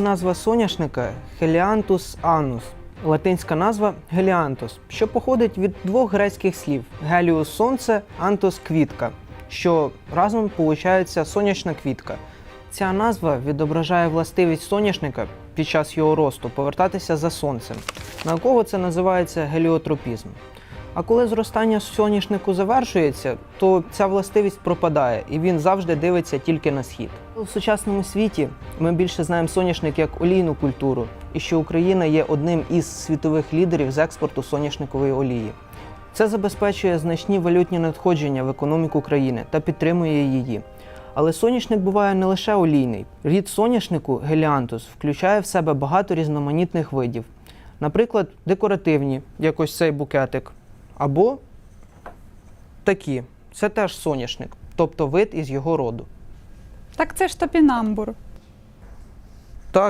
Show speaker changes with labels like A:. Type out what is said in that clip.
A: Назва соняшника Helianthus anus, латинська назва Геліантус, що походить від двох грецьких слів геліус сонце, антос квітка, що разом получається сонячна квітка. Ця назва відображає властивість соняшника під час його росту повертатися за сонцем. Науково це називається геліотропізм. А коли зростання соняшнику завершується, то ця властивість пропадає, і він завжди дивиться тільки на схід. У сучасному світі ми більше знаємо соняшник як олійну культуру, і що Україна є одним із світових лідерів з експорту соняшникової олії. Це забезпечує значні валютні надходження в економіку країни та підтримує її. Але соняшник буває не лише олійний. Рід соняшнику геліантус включає в себе багато різноманітних видів. Наприклад, декоративні, як ось цей букетик, або такі. Це теж соняшник, тобто вид із його роду.
B: Так це ж топінамбур.